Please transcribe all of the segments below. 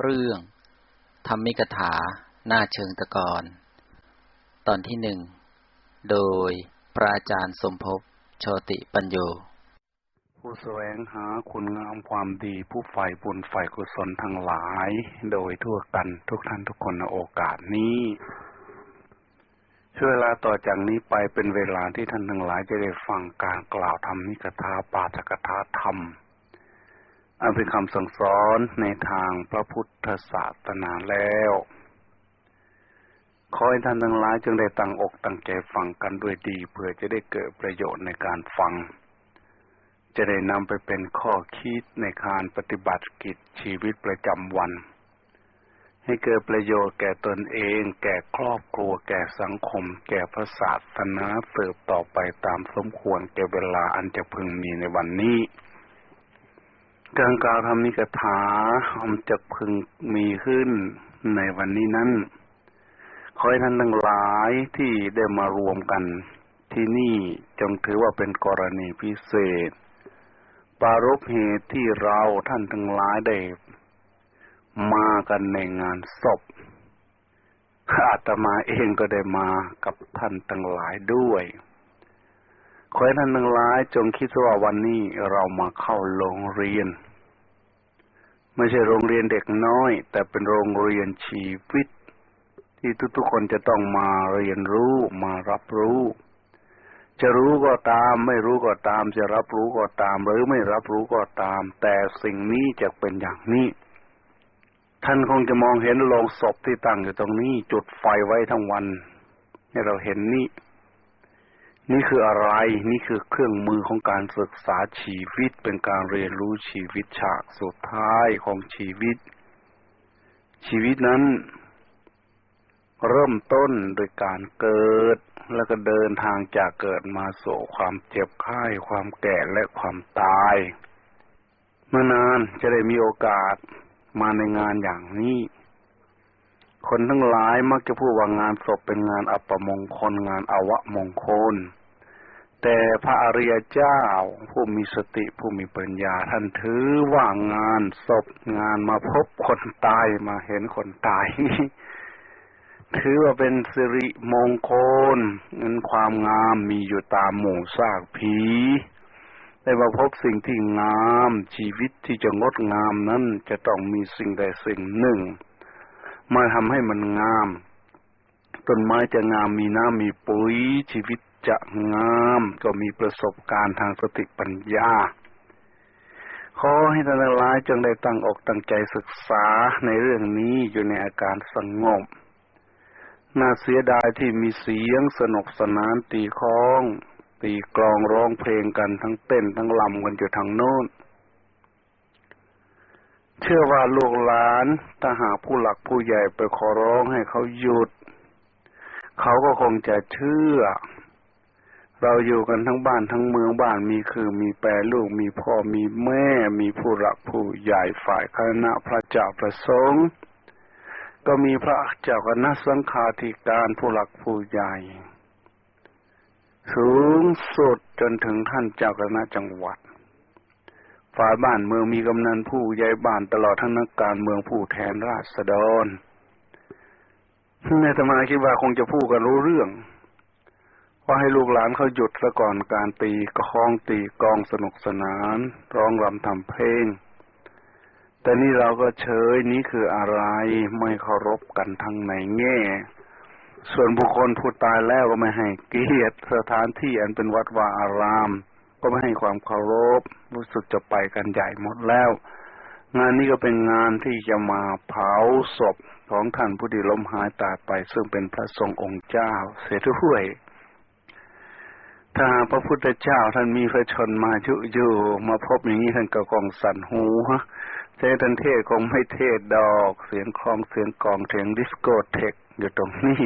เรื่องธรรมิกถา หน้าเชิงตะกอน ตอนที่หนึ่ง โดยพระอาจารย์สมภพโชติปัญโย ผู้แสวงหาคุณงามความดีผู้ใฝ่บุญใฝ่กุศลทั้งหลาย โดยทั่วกันทุกท่านทุกคนในโอกาสนี้ช่วเวลาต่อจากนี้ไปเป็นเวลาที่ท่านทั้งหลายจะได้ฟังการกล่าวธรรมิกถาปาฐกถาธรรม อันเป็นคำสั่งสอนในทางพระพุทธศาสนาแล้ว ขอให้ท่านทั้งหลายจงได้ตั้งอกตั้งใจฟังกันด้วยดีเพื่อจะได้เกิดประโยชน์ในการฟัง จะได้นำไปเป็นข้อคิดในการปฏิบัติกิจชีวิตประจำวัน ให้เกิดประโยชน์แก่ตนเอง แก่ครอบครัว แก่สังคม แก่พระศาสนาเติบต่อไปตามสมควรแก่เวลาอันจะพึงมีในวันนี้ การกล่าวธรรมิกถาอมจะพึงมีขึ้นในวันนี้นั้น ขอให้ท่านทั้งหลายที่ได้มารวมกัน ที่นี่จงถือว่าเป็นกรณีพิเศษ ปารบเหตุที่เราท่านทั้งหลายได้มากันในงานศพอาตมาเองก็ได้มากับท่านทั้งหลายด้วยขอให้ท่านทั้งหลายจงคิดว่าวันนี้เรามาเข้าโรงเรียน ไม่ใช่โรงเรียนเด็กน้อย แต่เป็นโรงเรียนชีวิต ที่ทุกๆคนจะต้องมาเรียนรู้มารับรู้ จะรู้ก็ตาม ไม่รู้ก็ตาม จะรับรู้ก็ตาม หรือไม่รับรู้ก็ตาม แต่สิ่งนี้จะเป็นอย่างนี้ ท่านคงจะมองเห็นโลงศพที่ตั้งอยู่ตรงนี้ จุดไฟไว้ทั้งวันให้เราเห็นนี่ นี่คืออะไรนี่คือเครื่องมือของการศึกษาชีวิตเป็นการเรียนรู้ชีวิตฉากสุดท้ายของชีวิต ชีวิตนั้น เริ่มต้นโดยการเกิด แล้วก็เดินทางจากเกิดมาสู่ความเจ็บไข้ความแก่และความตายเมื่อนานจะได้มีโอกาสมาในงานอย่างนี้ คนทั้งหลายมักจะพูดว่างานศพเป็นงานอัปมงคลงานอวะมงคล แต่พระอริยเจ้า ผู้มีสติผู้มีปัญญาท่านถือว่างานศพงานมาพบคนตายมาเห็นคนตายนี่ถือว่าเป็นสิริมงคลเงินความงามมีอยู่ตามหมู่ซากผีได้มาพบสิ่งที่งามชีวิตที่จะงดงามนั้นจะต้องมีสิ่งใดสิ่งหนึ่ง มาทำให้มันงาม ต้นไม้จะงามมีน้ำมีปุ๋ยชีวิตจะงามก็มีประสบการณ์ทางสติปัญญา ขอให้ท่านทั้งหลายจงได้ตั้งอกตั้งใจศึกษาในเรื่องนี้อยู่ในอาการสงบ น่าเสียดายที่มีเสียงสนุกสนานตีคล้อง ตีกลองร้องเพลงกันทั้งเต้นทั้งลำกันอยู่ทางโน้น เชื่อว่าลูกหลานถ้าหากผู้หลักผู้ใหญ่ไปขอร้องให้เขาหยุด เขาก็คงจะเชื่อ เราอยู่กันทั้งบ้านทั้งเมืองบ้านมีคือมีแปรลูกมีพ่อมีแม่ มีผู้หลักผู้ใหญ่ฝ่ายคณะพระเจ้าประสงค์ก็มีพระเจ้าคณะสังฆาธิการผู้หลักผู้ใหญ่ สูงสุดจนถึงท่านเจ้าคณะจังหวัด ฝ่ายบ้านเมืองมีกำนันผู้ใหญ่บ้านตลอดทั้งนักการเมืองผู้แทนราษฎรในธรรมาคิดว่าคงจะพูดกันรู้เรื่องว่าให้ลูกหลานเขาหยุดซะก่อนการตีกลองตีกองสนุกสนาน ร้องรำทำเพลง แต่นี่เราก็เฉยนี้คืออะไรไม่เคารพกันทั้งในแง่ ส่วนบุคคลผู้ตายแล้วก็ไม่ให้เกียรติสถานที่อันเป็นวัดวาอาราม ก็ไม่ให้ความเคารพรู้สึกจะไปกันใหญ่หมดแล้ว งานนี้ก็เป็นงานที่จะมาเผาศพของท่านผู้ที่ล้มหายตายไป ซึ่งเป็นพระทรงองค์เจ้า เสียด้วยถ้าพระพุทธเจ้าท่านมีพระชนมาชุอยู่มาพบอย่างนี้ท่านก็กองสั่นหูฮะเทศนเทศคงไม่เทศดอกเสียงคลองเสียงกองเสียงดิสโกเทคอยู่ตรงนี้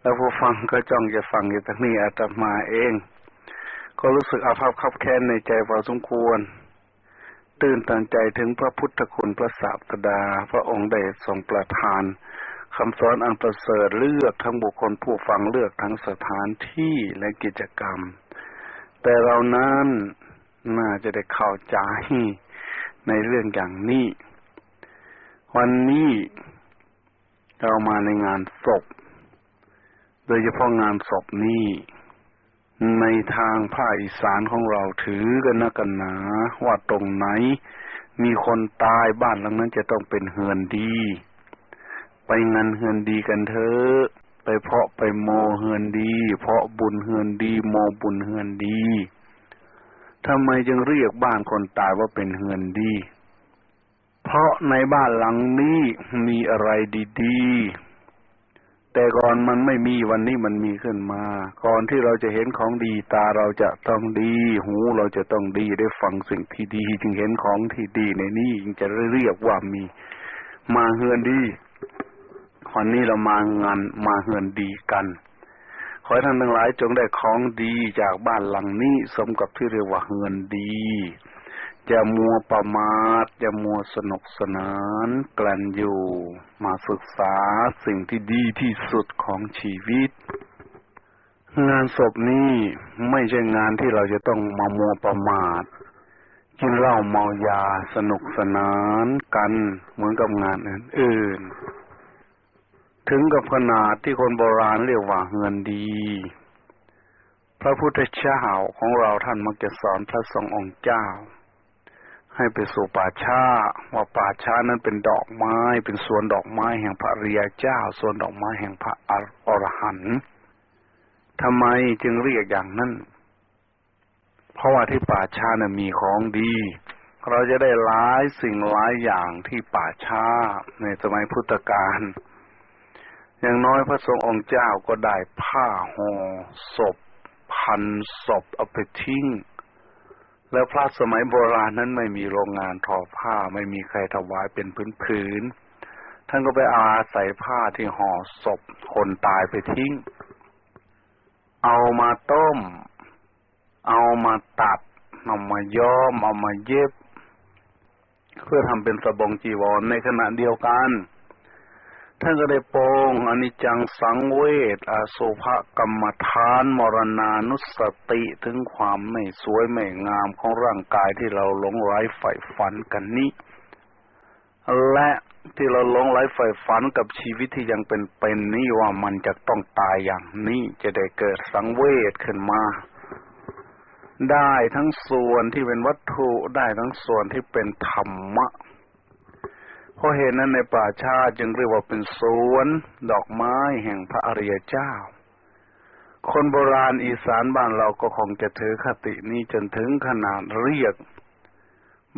แล้วผู้ฟังก็จ้องจะฟังอยู่ตรงนี้อาตมาเอง ก็รู้สึกอาภัพขับแค้นในใจพอสมควร ตื่นตันใจถึงพระพุทธคุณพระศาสดา พระองค์ได้ทรงประทานคำสอนอันประเสริฐเลือกทั้งบุคคลผู้ฟังเลือกทั้งสถานที่และกิจกรรม แต่เรานั้นน่าจะได้เข้าใจในเรื่องอย่างนี้ วันนี้เรามาในงานศพ โดยเฉพาะงานศพนี้ ในทางภาคอีสานของเราถือกันนะกันหนา ว่าตรงไหน มีคนตายบ้านหลังนั้นจะต้องเป็นเฮือนดี ไปงานเฮือนดีกันเถอะไปเพาะไปโมเฮือนดี เพาะบุญเฮือนดี โมบุญเฮือนดีทำไมจึงเรียกบ้านคนตายว่าเป็นเฮือนดี เพราะในบ้านหลังนี้มีอะไรดี ๆ แต่ก่อนมันไม่มีวันนี้มันมีขึ้นมา ก่อนที่เราจะเห็นของดีตาเราจะต้องดี หูเราจะต้องดีได้ฟังสิ่งที่ดี จึงเห็นของที่ดีในนี้จึงจะเรียกว่ามี มาเฮือนดีวันนี้เรามางานมาเฮือนดีกัน ขอให้ท่านทั้งหลายจงได้ของดีจากบ้านหลังนี้ สมกับที่เรียกว่าเฮือนดี จะมัวประมาทจะมัวสนุกสนานกลั่นอยู่ มาศึกษาสิ่งที่ดีที่สุดของชีวิต งานศพนี้ไม่ใช่งานที่เราจะต้องมามัวประมาทกินเหล้าเมายาสนุกสนานกันเหมือนกับงานอื่นๆ ถึงกับขนาดที่คนโบราณเรียกว่าเงินดี พระพุทธเจ้าของเราท่านมักจะสอนพระสงฆ์องค์เจ้า ให้ไปสู่ป่าช้าว่าป่าช้านั้นเป็นดอกไม้ เป็นสวนดอกไม้แห่งพระเริยเจ้าสวนดอกไม้แห่งพระอรหันต์ทำไมจึงเรียกอย่างนั้นเพราะว่าที่ป่าช้านั้นมีของดี เราจะได้หลายสิ่งหลายอย่างที่ป่าช้าในสมัยพุทธกาลอย่างน้อยพระสงฆ์องค์เจ้าก็ได้ผ้าห่อศพพันศพเอาไปทิ้ง แล้วพระสมัยโบราณนั้นไม่มีโรงงานทอผ้าไม่มีใครถวายเป็นพื้นผืนท่านก็ไปอาศัยผ้าที่ห่อศพคนตายไปทิ้ง เอามาต้ม เอามาตัดเอามาย้อม เอามาเย็บ เพื่อทำเป็นสบงจีวรในขณะเดียวกัน ท่านก็ได้โปงอนิจจังสังเวชอสุภกรรมฐานมรณานุสติถึงความไม่สวยไม่งามของร่างกายที่เราหลงไหลใฝ่ฝันกันนี้ และที่เราหลงไหลใฝ่ฝันกับชีวิตที่ยังเป็นเป็นนี่ว่ามันจะต้องตายอย่างนี้จะได้เกิดสังเวชขึ้นมา ได้ทั้งส่วนที่เป็นวัตถุได้ทั้งส่วนที่เป็นธรรมะ ราะเหตุนั้นในป่าชาจึงเรียกว่าเป็นสวนดอกไม้แห่งพระอริยเจ้า คนโบราณอีสานบ้านเราก็คงจะถือคตินี้จนถึงขนาดเรียก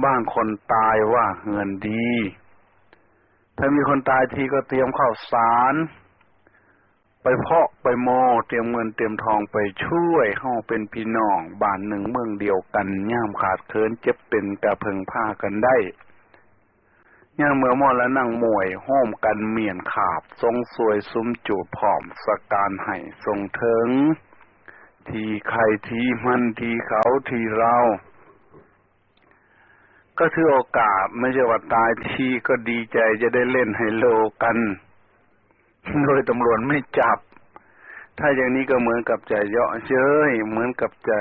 บ้านคนตายว่าเงินดี ถ้ามีคนตายทีก็เตรียมข้าวสารไปเพาะไปโมเตรียมเงินเตรียมทองไปช่วยห้องเป็นพี่น้องบ้านหนึ่งเมืองเดียวกันย่ามขาดเคินเจ็บเป็นกระเพิงผ้ากันได้ ย่างเมื่อมอและนั่งมวยห้อมกันเมียนขาบ ทรงสวยซุ้มจูดผอมสการไห้ทรงเถิง ทีใครทีมันทีเขาทีเรา ก็ถือโอกาสไม่ใช่ว่าตายทีก็ดีใจจะได้เล่นไฮโลกัน โดยตำรวจไม่จับ ถ้าอย่างนี้ก็เหมือนกับจะเยาะเย้ยเหมือนกับจะ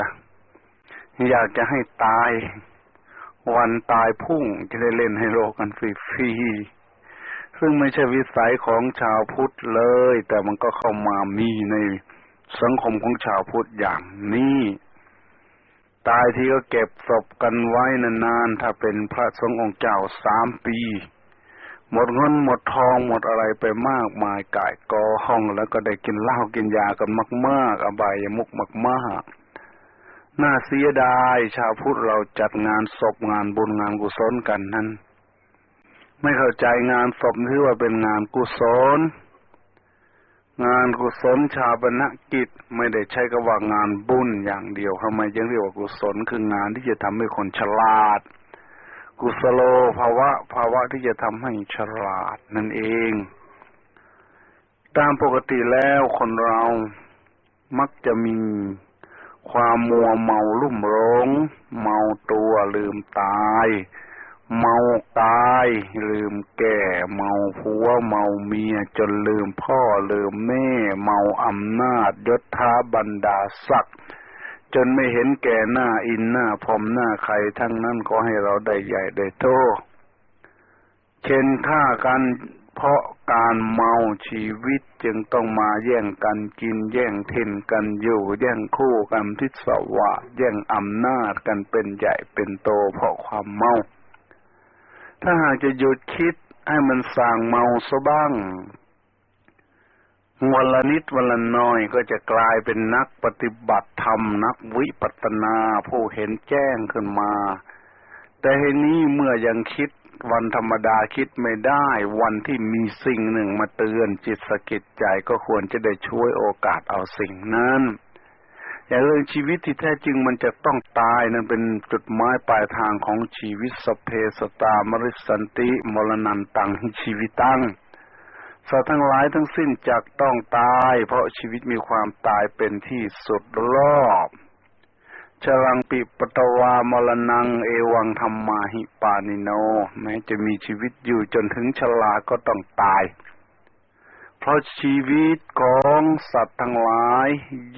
อยากจะให้ตาย วันตายพุ่งจะได้เล่นให้โลกันฟรีๆซึ่งไม่ใช่วิสัยของชาวพุทธเลย แต่มันก็เข้ามามีในสังคมของชาวพุทธอย่างนี้ตายที่ก็เก็บศพกันไว้นานๆ ถ้าเป็นพระสงฆ์องค์เจ้าสามปี หมดเงินหมดทองหมดอะไรไปมากมายกายกอห้องแล้วก็ได้กินเหล้ากินยากันมาก ๆ อบายมุกมาก ๆ น่าเสียดายชาวพุทธเราจัดงานศพงานบุญงานกุศลกันนั้น ไม่เข้าใจงานศพที่ว่าเป็นงานกุศล งานกุศลชาบนกิจไม่ได้ใช้กับว่างานบุญอย่างเดียวทำไมจึงเรียกว่ากุศลคืองานที่จะทำให้คนฉลาด กุศโลภาวะภาวะที่จะทำให้ฉลาดนั่นเอง ตามปกติแล้วคนเรามักจะมี ความมัวเมาลุ่มหลง เมาตัวลืมตาย เมากาย ลืมแก่ เมาผัว เมาเมียจนลืมพ่อลืมแม่ เมาอำนาจยศถาบรรดาศักดิ์จนไม่เห็นแก่หน้าอินหน้าพรมหน้าใครทั้งนั้นก็ให้เราได้ใหญ่ได้โตเช่นฆ่ากัน เพราะการเมาชีวิตจึงต้องมาแย่งกันกินแย่งถิ่นกันอยู่ แย่งคู่กันทิศวะแย่งอำนาจกันเป็นใหญ่เป็นโตเพราะความเมา ถ้าหากจะหยุดคิดให้มันสั่งเมาซะบ้างวันละนิดวันละน้อยก็จะกลายเป็นนักปฏิบัติธรรมนักวิปัสสนาผู้เห็นแจ้งขึ้นมา แต่เห็นนี้เมื่อยังคิด วันธรรมดาคิดไม่ได้ วันที่มีสิ่งหนึ่งมาเตือนจิตสะกิดใจก็ควรจะได้ช่วยโอกาสเอาสิ่งนั้นอย่าเรื่องชีวิตที่แท้จริงมันจะต้องตายนั่นเป็นจุดหมายปลายทางของชีวิตสเพสตามริสันติมรณันตังชีวิตตั้งสัตว์ทั้งหลายทั้งสิ้นจักต้องตาย เพราะชีวิตมีความตายเป็นที่สุดรอบ ชลังปิปตวามรณังเอวังธรรมาหิปานิโน แม้จะมีชีวิตอยู่จนถึงชราก็ต้องตาย เพราะชีวิตของสัตว์ทั้งหลาย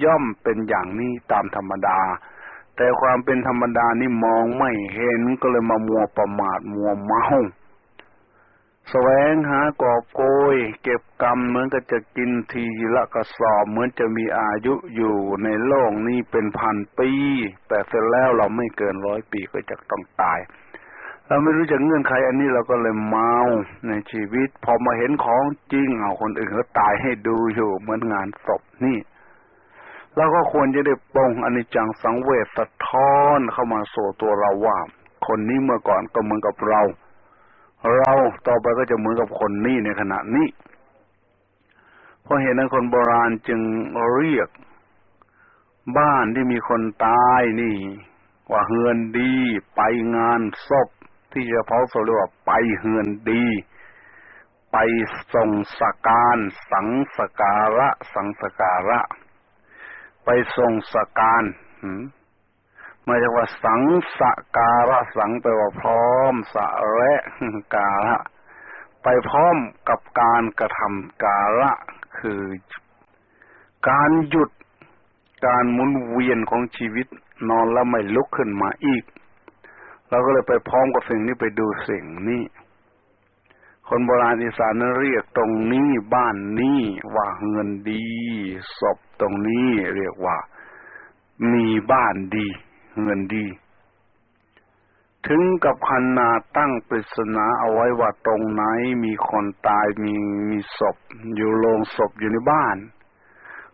ย่อมเป็นอย่างนี้ตามธรรมดา แต่ความเป็นธรรมดานี่มองไม่เห็นก็เลยมามัวประมาทมัวเมา แสวงหากอบโกย เก็บกรรมเหมือนกับจะกินทีละกระสอบเหมือนจะมีอายุอยู่ในโลกนี้เป็นพันปี แต่เสร็จแล้วเราไม่เกินร้อยปีก็จะต้องตาย เราไม่รู้จักเงื่อนไขอันนี้เราก็เลยเมาในชีวิต พอมาเห็นของจริงเอาคนอื่นเขาตายให้ดูอยู่เหมือนงานศพนี่เราก็ควรจะได้ปองอนิจจังสังเวชสะท้อนเข้ามาสู่ตัวเราว่า คนนี้เมื่อก่อนก็เหมือนกับเรา เราต่อไปก็จะเหมือนกับคนนี้ในขณะนี้ เพราะเหตุนั้นคนโบราณจึงเรียก บ้านที่มีคนตายนี่ ว่าเฮือนดี ไปงานศพที่จะเผาศพเรียกว่าไปเฮือนดี ไปส่งสการสังสการะ สังสการะ ไปส่งสการ ม่ใช่ว่าสังสการะสังแปลว่าพร้อมสะและการะไปพร้อมกับการกระทำการะคือ การหยุดการหมุนเวียนของชีวิตนอนแล้วไม่ลุกขึ้นมาอีกเราก็เลยไปพร้อมกับสิ่งนี้ไปดูสิ่งนี้ คนโบราณอีสานนั้นเรียกตรงนี้บ้านนี้ว่าเงินดีศพตรงนี้เรียกว่า มีบ้านดี เงินดี ถึงกับคันนาตั้งปริศนาเอาไว้ว่าตรงไหนมีคนตายมีมีศพ อยู่โรงศพอยู่ในบ้าน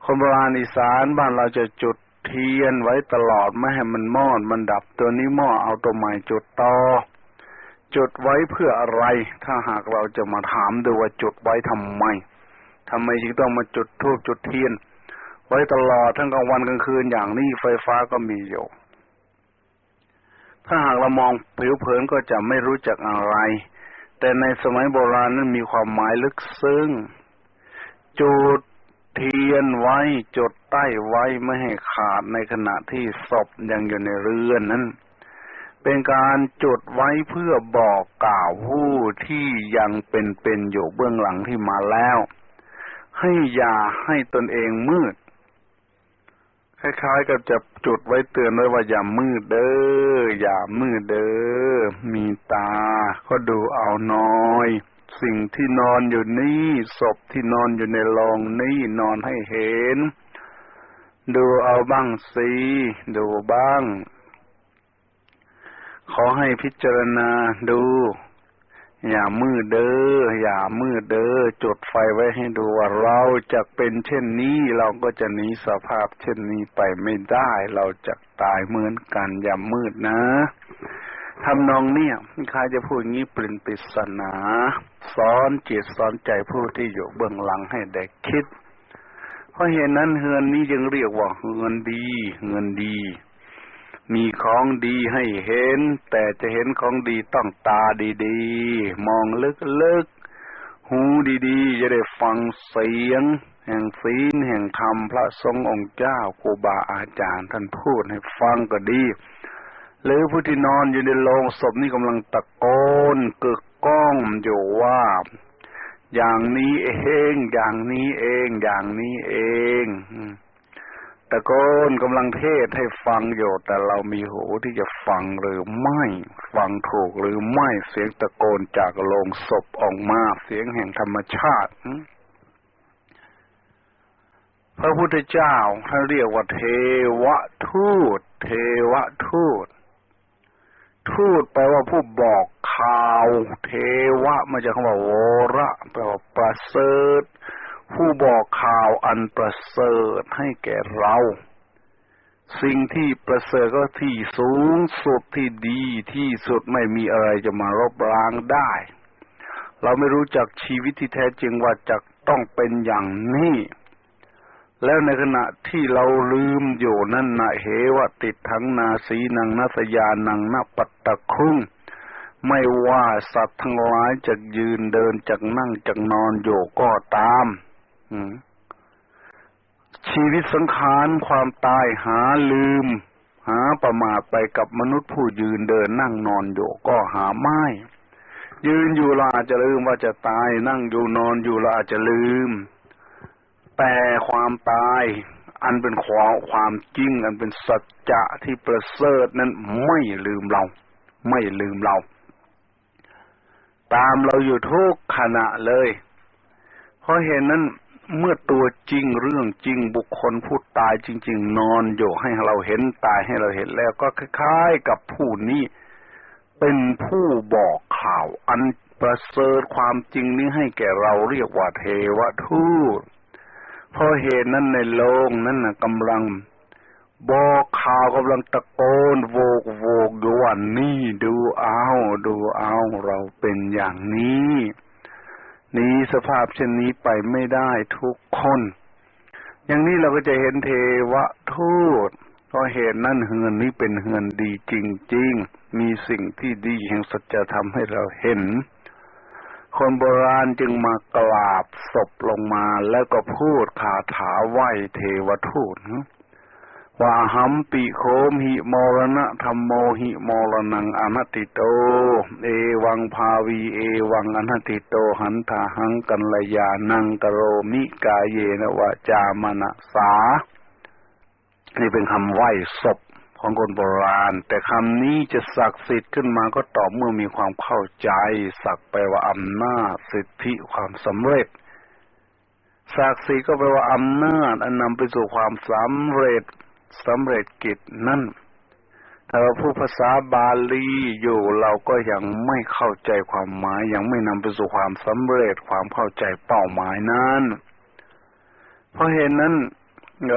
คนโบราณอีสานบ้านเราจะจุดเทียนไว้ตลอดไม่ให้มันมอดมันดับตัวนี้มอดเอาตัวใหม่จุดต่อจุดไว้เพื่ออะไร ถ้าหากเราจะมาถามดูว่าจุดไว้ทำไมทำไมจึงต้องมาจุดทูบจุดเทียน ไว้ตลอดทั้งกลางวันกลางคืนอย่างนี้ไฟฟ้าก็มีอยู่ ถ้าหากเรามองผิวเผินก็จะไม่รู้จักอะไร แต่ในสมัยโบราณนั้นมีความหมายลึกซึ้ง จุดเทียนไว้จดใต้ไว้ไม่ให้ขาดในขณะที่ศพยังอยู่ในเรือนนั้น เป็นการจุดไว้เพื่อบอกกล่าวผู้ที่ยังเป็นเป็นอยู่เบื้องหลังที่มาแล้ว ให้อย่าให้ตนเองมืด คล้ายๆกับจะจุดไว้เตือนไว้ว่าอย่ามืดเด้ออย่ามืดเด้อมีตา ก็ดูเอาน้อย สิ่งที่นอนอยู่นี่ศพที่นอนอยู่ในโรงนี่นอนให้เห็น ดูเอาบ้างสิดูบ้าง ขอให้พิจารณาดู อย่ามืดเด้อ อย่ามืดเด้อ จุดไฟไว้ให้ดูว่าเราจะเป็นเช่นนี้ เราก็จะหนีสภาพเช่นนี้ไปไม่ได้ เราจะตายเหมือนกัน อย่ามืดนะทำนองเนี่ยใครจะพูดงี้ปรินปริศนาสอนจิตสอนใจผู้ที่อยู่เบื้องหลังให้ได้คิด เพราะเหตุนั้นเฮือนนี้จึงเรียกว่าเฮือนดีเงินดี มีของดีให้เห็น แต่จะเห็นของดีต้องตาดีๆ มองลึกๆ หูดีๆ จะได้ฟังเสียง แห่งศีลแห่งธรรมพระสงองค์เจ้าครูบาอาจารย์ท่านพูดให้ฟังก็ดี หรือผู้ที่นอนอยู่ในโรงศพนี่กำลังตะโกนกึกก้องอยู่ว่า อย่างนี้เอง อย่างนี้เอง อย่างนี้เอง ตะโกนกำลังเทศให้ฟังอยู่แต่เรามีหูที่จะฟังหรือไม่ ฟังถูกหรือไม่เสียงตะโกนจากโลงศพออกมาเสียงแห่งธรรมชาติ พระพุทธเจ้าท่านเรียกว่าเทวทูต เทวทูต ทูตแปลว่าผู้บอกข่าว เทวะมาจากคำว่าโวระแปลว่าประเสริฐ ผู้บอกข่าวอันประเสริฐให้แก่เรา สิ่งที่ประเสริฐก็ที่สูงสุดที่ดีที่สุดไม่มีอะไรจะมารบล้างได้ เราไม่รู้จักชีวิตที่แท้จริงว่าจะต้องเป็นอย่างนี้แล้วในขณะที่เราลืมอยู่นั่นนะเหวะติดทั้งนาสีนังนัสยานังนปัตตะครุงไม่ว่าสัตว์ทั้งหลายจะยืนเดินจากนั่งจากนอนอยู่ก็ตาม ชีวิตสังขารความตายหาลืม หาประมาทไปกับมนุษย์ผู้ยืนเดินนั่งนอนอยู่ก็หาไม่ยืนอยู่เราอาจจะลืมว่าจะตายนั่งอยู่นอนอยู่เราอาจจะลืม แต่ความตาย อันเป็นความความจริง อันเป็นสัจจะที่ประเสริฐนั้นไม่ลืมเรา ไม่ลืมเรา ตามเราอยู่ทุกขณะเลย เพราะเห็นนั้น เมื่อตัวจริงเรื่องจริงบุคคลผู้ตายจริง ๆ นอนอยู่ให้เราเห็นตายให้เราเห็นแล้วก็คล้ายๆกับผู้นี้เป็นผู้บอกข่าว อันประเสริฐความจริงนี้ให้แก่เราเรียกว่าเทวทูตเพราะเหตุนั้นในโลกนั้นนะกำลัง บอกข่าวกำลังตะโกนโวกโวกอยู่ว่านี่ดูเอา ดูเอาเราเป็นอย่างนี้ หนี้สภาพเช่นนี้ไปไม่ได้ทุกคน อย่างนี้เราก็จะเห็นเทวทูตเพราะเหตุนั้นเฮือนนี้เป็นเฮือนดีจริง ๆ มีสิ่งที่ดีแห่งสัจธรรมให้เราเห็น คนโบราณจึงมากราบศพลงมาแล้วก็พูดคาถาไหวเทวทูต ว่าหัมปิโคมหิมรณะธรรมโมหิมรณังอนัตติโต เอวังภาวีเอวังอนัตติโตหันทาหังกัลยานังกโรมิกาเยนวะจามนะสา นี่เป็นคำไหว้ศพของคนโบราณ แต่คำนี้จะศักดิ์สิทธิ์ขึ้นมาก็ต่อเมื่อมีความเข้าใจสักแปว่าอำนาจสิทธิความสำเร็จศักดิ์ศรีก็แปลว่าอำนาจอันนำไปสู่ความสำเร็จ สำเร็จกิจนั่นถ้าเราพูดภาษาบาลีอยู่เราก็ยังไม่เข้าใจความหมาย ยังไม่นำไปสู่ความสำเร็จความเข้าใจเป้าหมายนั้น เพราะเหตุนนั้น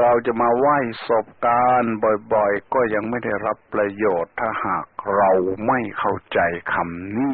เราจะมาไหว้ศพการบ่อยๆ ก็ยังไม่ได้รับประโยชน์ถ้าหากเราไม่เข้าใจคำนี้